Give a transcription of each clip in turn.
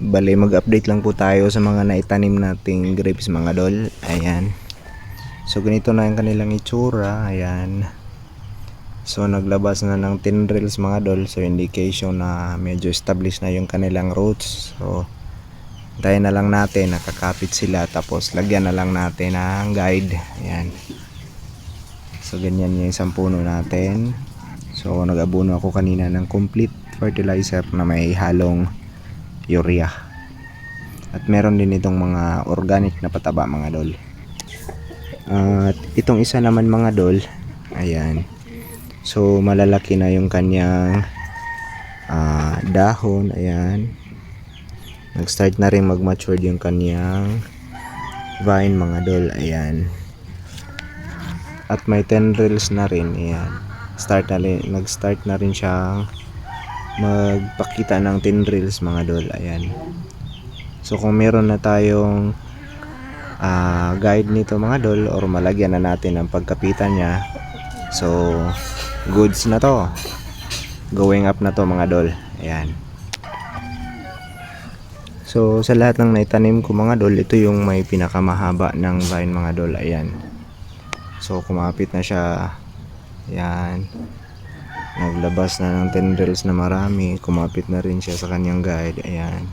Bale, mag-update lang po tayo sa mga naitanim nating grapes mga dol. Ayan. So, ganito na yung kanilang itsura. Ayan. So, naglabas na ng 10 reels mga dol. So, indication na medyo established na yung kanilang roots. So, tayo na lang natin. Nakakapit sila. Tapos, lagyan na lang natin ng guide. Ayan. So, ganyan yung isang puno natin. So, nag-abuno ako kanina ng complete fertilizer na may halong urea. At meron din itong mga organic na pataba mga dol. At itong isa naman mga dol, ayan. So malalaki na yung kanyang ah, dahon, ayan. Nag-start na rin mag-mature yung kanyang vine mga dol, ayan. At may tendrils na rin, ayan. Start na rin, nag-start na rin siyang magpakita ng tendrils mga dol. Ayan. So kung meron na tayong ah, guide nito mga dol or malagyan na natin ang pagkapitan niya. So goods na to. Going up na to mga dol. Ayan. So sa lahat ng naitanim ko mga dol ito yung may pinakamahaba ng vine mga dol. Ayan. So kumapit na siya. Ayan naglabas na ng tendrils na marami. Kumapit na rin siya sa kanyang guide. Ayan.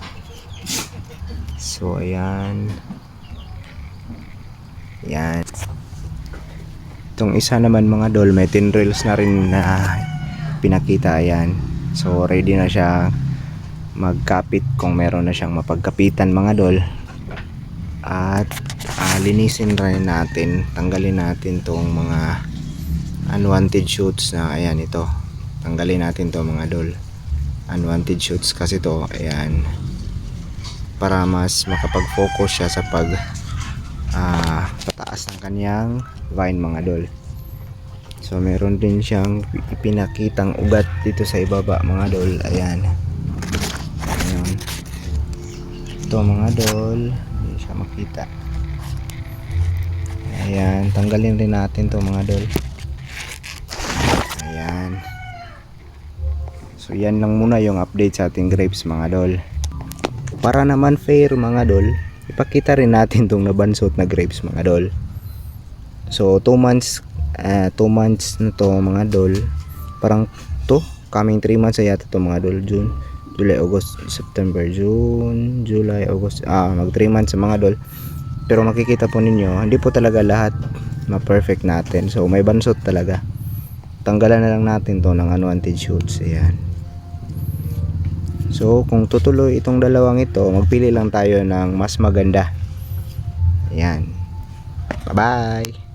So ayan. Ayan. Itong isa naman mga dol may tendrils na rin na pinakita. Ayan. So ready na siya magkapit kung meron na siyang mapagkapitan mga dol at ah, linisin rin natin. Tanggalin natin tong mga unwanted shoots na ayan ito tanggalin natin to mga dol unwanted shoots kasi to. Ayan. Para mas makapag-focus siya sa pag ah, pataas ng kanyang vine mga dol so meron din siyang ipinakitang ugat dito sa ibaba mga dol ayan. Ayan. Ito mga dol hindi siya makita. Ayan. Tanggalin rin natin to mga dol ayan So yan lang muna yung update sa ating grapes mga dol. Para naman fair mga dol, ipakita rin natin tong nabansot na grapes mga dol. So 2 months 2 months na to mga dol. Parang to coming 3 months na yata to mga dol. June, July, August, September, June, July, August. Ah, mag 3 months mga dol. Pero makikita po ninyo, hindi po talaga lahat ma-perfect natin. So may bansot talaga. Tanggalan na lang natin to ng unwanted shoots. Ayan. So, kung tutuloy itong dalawang ito, magpili lang tayo ng mas maganda. Ayan. Bye-bye!